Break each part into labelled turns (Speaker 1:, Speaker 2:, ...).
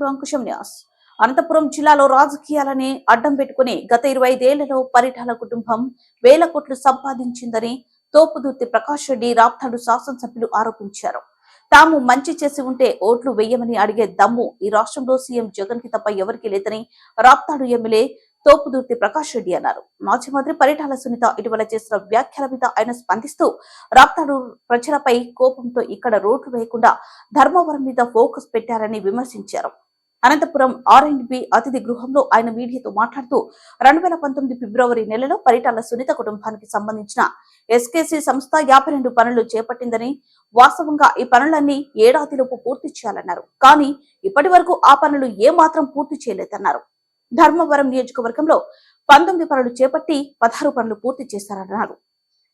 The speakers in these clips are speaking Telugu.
Speaker 1: నమస్తే అంకుశం న్యాస్. అనంతపురం జిల్లాలో రాజకీయాలని అడ్డం పెట్టుకుని గత ఇరవై ఐదేళ్ళలో పరిటాల కుటుంబం వేల కోట్లు సంపాదించిందని తోపుదుర్తి ప్రకాష్ రెడ్డి రాప్తాడు శాసనసభ్యులు ఆరోపించారు. తాము మంచి చేసి ఉంటే ఓట్లు వేయమని అడిగే దమ్ము ఈ రాష్ట్రంలో సీఎం జగన్కి తప్ప ఎవరికి లేదని రాప్తాడు ఎమ్మెల్యే తోపుదుర్తి ప్రకాష్ రెడ్డి అన్నారు. మాజీ మంత్రి పరిటాల సునీత ఇటీవల చేసిన వ్యాఖ్యల మీద ఆయన స్పందిస్తూ రాప్తాడు ప్రజలపై కోపంతో ఇక్కడ రోడ్లు వేయకుండా ధర్మవరం మీద ఫోకస్ పెట్టారని విమర్శించారు. అనంతపురం ఆర్ అండ్ బి అతిథి గృహంలో ఆయన మీడియాతో మాట్లాడుతూ రెండు వేల పంతొమ్మిది ఫిబ్రవరి నెలలో పరిటాల సునీత కుటుంబానికి సంబంధించిన ఎస్కేసీ సంస్థ యాభై రెండు పనులు చేపట్టిందని వాస్తవంగా ఈ పనులన్నీ ఏడాదిలోపు పూర్తి చేయాలన్నారు. కానీ ఇప్పటి వరకు ఆ పనులు ఏ మాత్రం పూర్తి చేయలేదన్నారు. ధర్మవరం నియోజకవర్గంలో పంతొమ్మిది పనులు చేపట్టి పదహారు పనులు పూర్తి చేశారన్నారు.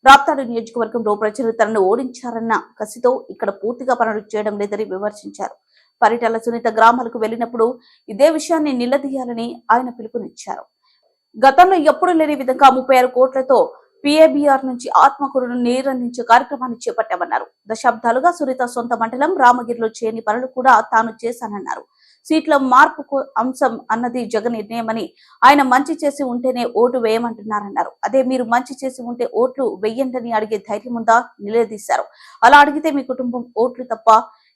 Speaker 1: రాప్తాడు నియోజకవర్గంలో ప్రజలు తనను ఓడించారన్న కసితో ఇక్కడ పూర్తిగా పనులు చేయడం లేదని విమర్శించారు. పరిటాల సునీత గ్రామాలకు వెళ్ళినప్పుడు ఇదే విషయాన్ని నిలదీయాలని ఆయన పిలుపునిచ్చారు. గతంలో ఎప్పుడు లేని విధంగా ముప్పై ఆరు కోట్లతో పిఏబిఆర్ నుంచి ఆత్మకూరును నీరందించే కార్యక్రమాన్ని చేపట్టామన్నారు. దశాబ్దాలుగా సునీత సొంత మండలం రామగిరిలో చేయని పనులు కూడా తాను చేశానన్నారు. సీట్ల మార్పుకు అంశం అన్నది జగన్ నిర్ణయమని ఆయన మంచి చేసి ఉంటేనే ఓటు వేయమంటున్నారన్నారు. అదే మీరు మంచి చేసి ఉంటే ఓట్లు వెయ్యండని అడిగే ధైర్యం ఉందా? నిలదీశారు. అలా అడిగితే మీ కుటుంబం ఓట్లు తప్ప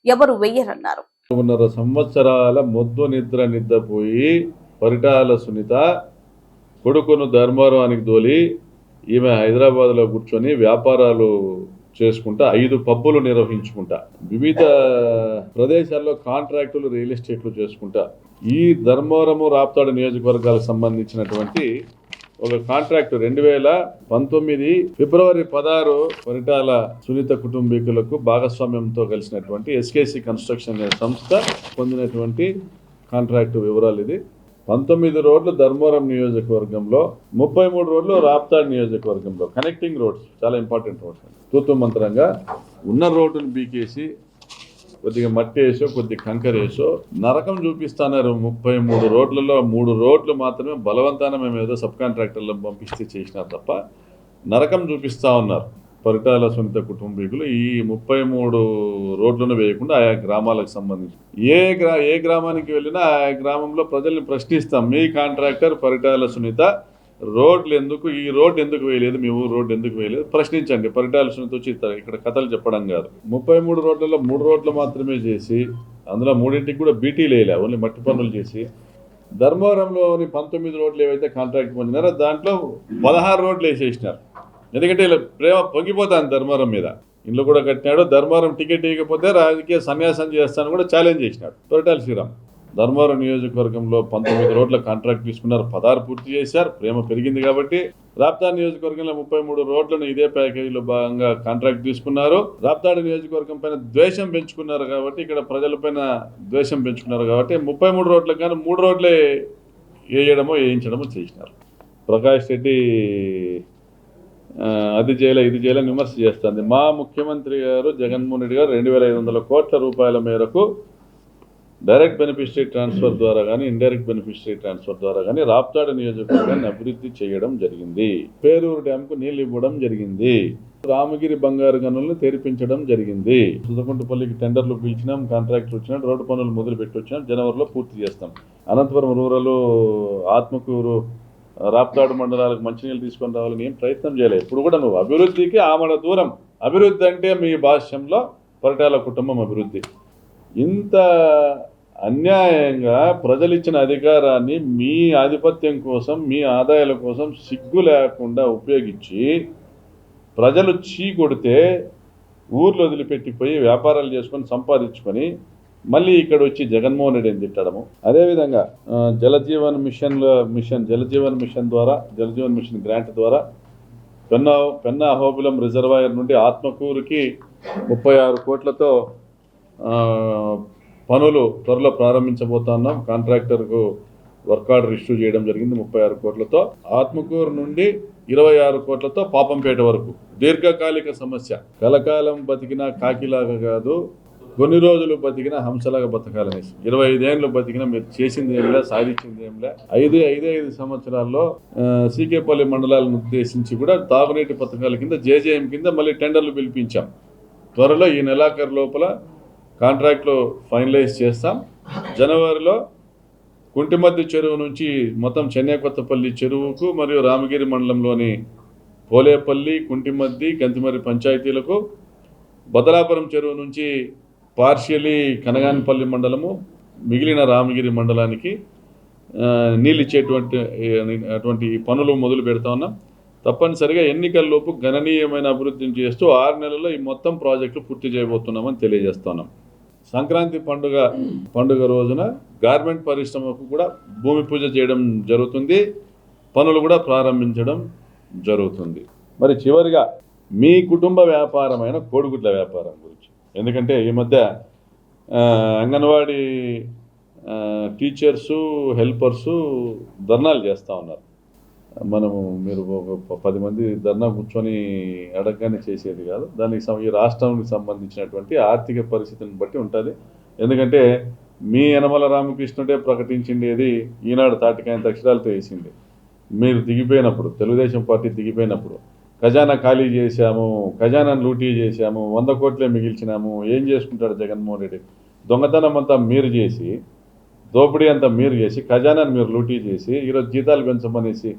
Speaker 1: ఎవరు వెయ్యరన్నారు
Speaker 2: ఉన్నర సంవత్సరాల మొద్దు నిద్ర నిద్రపోయి పరిటాల సునీత కొడుకును ధర్మవరానికి దోలి ఈమె హైదరాబాద్లో కూర్చొని వ్యాపారాలు చేసుకుంటా ఐదు పబ్బులు నిర్వహించుకుంటా. వివిధ ప్రదేశాల్లో కాంట్రాక్టులు రియల్ ఎస్టేట్లు చేసుకుంటా. ఈ ధర్మవరము రాప్తాడు నియోజకవర్గాలకు సంబంధించినటువంటి ఒక కాంట్రాక్ట్ రెండు వేల పంతొమ్మిది ఫిబ్రవరి పదహారు పరిటాల సునీత కుటుంబీకులకు భాగస్వామ్యంతో కలిసినటువంటి ఎస్కేసి కన్స్ట్రక్షన్ అనే సంస్థ పొందినటువంటి కాంట్రాక్ట్ వివరాలు ఇది. పంతొమ్మిది రోడ్లు ధర్మవరం నియోజకవర్గంలో ముప్పై మూడు రోడ్లు రాప్తాడ్ నియోజకవర్గంలో. కనెక్టింగ్ రోడ్స్ చాలా ఇంపార్టెంట్ రోడ్స్ తూతు మంత్రంగా ఉన్న రోడ్డును బీకేసి కొద్దిగా మట్టి వేసో కొద్ది కంకర వేసో నరకం చూపిస్తున్నారు ముప్పై మూడు రోడ్లలో. మూడు రోడ్లు మాత్రమే బలవంతాన మేము ఏదో సబ్ కాంట్రాక్టర్లను పంపిస్తే చేసినారు తప్ప నరకం చూపిస్తా ఉన్నారు పరిటాల సునీత కుటుంబీకులు ఈ ముప్పై మూడు రోడ్లను వేయకుండా ఆయా గ్రామాలకు సంబంధించి. ఏ గ్రా ఏ గ్రామానికి వెళ్ళినా ఆయా గ్రామంలో ప్రజల్ని ప్రశ్నిస్తాం. మీ కాంట్రాక్టర్ పరిటాల సునీత రోడ్లు ఎందుకు ఈ రోడ్డు ఎందుకు వేయలేదు మీ ఊరు రోడ్డు ఎందుకు వేయలేదు? ప్రశ్నించండి పరిటాల సునీత ఇక్కడ కథలు చెప్పడం కాదు. ముప్పై మూడు రోడ్లలో మూడు రోడ్లు మాత్రమే చేసి అందులో మూడింటికి కూడా బీటీలు వేయలే ఓన్లీ మట్టి పనులు చేసి. ధర్మవరంలోని పంతొమ్మిది రోడ్లు ఏవైతే కాంట్రాక్ట్ పొందినారో దాంట్లో పదహారు రోడ్లు వేసేసినారు. ఎందుకంటే ఇలా ప్రేమ పొంగిపోతాను ధర్మవరం మీద. ఇంట్లో కూడా కట్టినాడు ధర్మవరం టికెట్ ఇవ్వకపోతే రాజకీయ సన్యాసం చేస్తాను కూడా ఛాలెంజ్ చేసినాడు. తొరటాల శ్రీరామ్ ధర్మవరం నియోజకవర్గంలో పంతొమ్మిది రోడ్ల కాంట్రాక్ట్ తీసుకున్నారు. పదహారు పూర్తి చేశారు. ప్రేమ పెరిగింది కాబట్టి రాప్తాడు నియోజకవర్గంలో ముప్పై మూడు రోడ్లను ఇదే ప్యాకేజీలో భాగంగా కాంట్రాక్ట్ తీసుకున్నారు. రాప్తాడు నియోజకవర్గం పైన ద్వేషం పెంచుకున్నారు కాబట్టి ఇక్కడ ప్రజలపైన ద్వేషం పెంచుకున్నారు కాబట్టి ముప్పై మూడు రోడ్లకు కానీ మూడు రోడ్లే వేయడమో వేయించడమో చేసినారు. ప్రకాష్ రెడ్డి అది చేయలే ఇది చేయలే విమర్శ చేస్తుంది. మా ముఖ్యమంత్రి గారు జగన్మోహన్ రెడ్డి గారు రెండు వేల ఐదు వందల కోట్ల రూపాయల మేరకు డైరెక్ట్ బెనిఫిషరీ ట్రాన్స్ఫర్ ద్వారా కానీ ఇండైరెక్ట్ బెనిఫిషరీ ట్రాన్స్ఫర్ ద్వారా కానీ రాప్తాడు నియోజకవర్గాన్ని అభివృద్ధి చేయడం జరిగింది. పేరూరు డ్యాంకు నీళ్ళు ఇవ్వడం జరిగింది. రామగిరి బంగారు గనులను తెరిపించడం జరిగింది. సుతకుంటపల్లికి టెండర్లు పిలిచినాం కాంట్రాక్ట్ వచ్చినాం రోడ్డు పనులు మొదలు పెట్టి వచ్చినాం జనవరిలో పూర్తి చేస్తాం. అనంతపురం రూరల్ ఆత్మకూరు రాప్తాడు మండలాలకు మంచినీళ్ళు తీసుకొని రావాలని ఏం ప్రయత్నం చేయలేదు ఇప్పుడు కూడా నువ్వు అభివృద్ధికి ఆమడ దూరం. అభివృద్ధి అంటే మీ భాష్యంలో పరిటాల కుటుంబం అభివృద్ధి. ఇంత అన్యాయంగా ప్రజలిచ్చిన అధికారాన్ని మీ ఆధిపత్యం కోసం మీ ఆదాయాల కోసం సిగ్గు లేకుండా ఉపయోగించి ప్రజలు చీ కొడితే ఊర్లు వదిలిపెట్టిపోయి వ్యాపారాలు చేసుకొని సంపాదించుకొని మళ్ళీ ఇక్కడ వచ్చి జగన్మోహన్ రెడ్డిని తిట్టడము. అదేవిధంగా జలజీవన్ మిషన్ల మిషన్ జలజీవన్ మిషన్ ద్వారా జలజీవన్ మిషన్ గ్రాంట్ ద్వారా పెన్నా పెన్నా అహోబిలం రిజర్వాయర్ నుండి ఆత్మకూరుకి ముప్పై ఆరు కోట్లతో పనులు త్వరలో ప్రారంభించబోతున్నాం. కాంట్రాక్టర్కు వర్క్ ఆర్డర్ ఇష్యూ చేయడం జరిగింది ముప్పై ఆరు కోట్లతో. ఆత్మకూరు నుండి ఇరవై ఆరు కోట్లతో పాపంపేట వరకు. దీర్ఘకాలిక సమస్య. కలకాలం బతికిన కాకిలాగా కాదు కొన్ని రోజులు బతికిన హంసలాగా బతకాలని ఇరవై ఐదేళ్ళు బతికిన మీరు చేసింది ఏంలే సాధించింది ఏంలే ఐదు ఐదే ఐదు సంవత్సరాల్లో సీకేపల్లి మండలాలను ఉద్దేశించి కూడా తాగునీటి పథకాల కింద జేజేఎం కింద మళ్ళీ టెండర్లు పిలిపించాం. త్వరలో ఈ నెలాఖరు లోపల కాంట్రాక్ట్లో ఫైనలైజ్ చేస్తాం. జనవరిలో కుంటిమద్ది చెరువు నుంచి మొత్తం చెన్నై కొత్తపల్లి చెరువుకు మరియు రామగిరి మండలంలోని పోలేపల్లి కుంటిమద్ది గంతిమరి పంచాయతీలకు బదలాపురం చెరువు నుంచి పార్షియలీ కనగానపల్లి మండలము మిగిలిన రామగిరి మండలానికి నీళ్ళు ఇచ్చేటువంటి అటువంటి పనులు మొదలు పెడతా ఉన్నాం. తప్పనిసరిగా ఎన్నికల్లోపు గణనీయమైన అభివృద్ధిని చేస్తూ ఆరు నెలల్లో ఈ మొత్తం ప్రాజెక్టులు పూర్తి చేయబోతున్నామని తెలియజేస్తున్నాం సంక్రాంతి పండుగ పండుగ రోజున గార్మెంట్ పరిశ్రమకు కూడా భూమి పూజ చేయడం జరుగుతుంది. పనులు కూడా ప్రారంభించడం జరుగుతుంది. మరి చివరిగా మీ కుటుంబ వ్యాపారమైన కోడిగుడ్ల వ్యాపారం గురించి. ఎందుకంటే ఈ మధ్య అంగన్వాడీ టీచర్సు హెల్పర్సు ధర్నాలు చేస్తూ ఉన్నారు. మనము మీరు ఒక పది మంది ధర్నా కూర్చొని అడగగానే చేసేది కాదు. దానికి సం- ఈ రాష్ట్రానికి సంబంధించినటువంటి ఆర్థిక పరిస్థితిని బట్టి ఉంటుంది. ఎందుకంటే మీ యనమల రామకృష్ణుడే ప్రకటించిండేది ఈనాడు తాటికాయన అక్షరాలతో వేసింది. మీరు దిగిపోయినప్పుడు తెలుగుదేశం పార్టీ దిగిపోయినప్పుడు ఖజానా ఖాళీ చేశాము ఖజానాను లూటీ చేశాము వంద కోట్లే మిగిల్చినాము ఏం చేసుకుంటాడు జగన్మోహన్ రెడ్డి? దొంగతనం అంతా మీరు చేసి దోపిడీ అంతా మీరు చేసి ఖజానాను మీరు లూటీ చేసి ఈరోజు జీతాలు పెంచమనేసి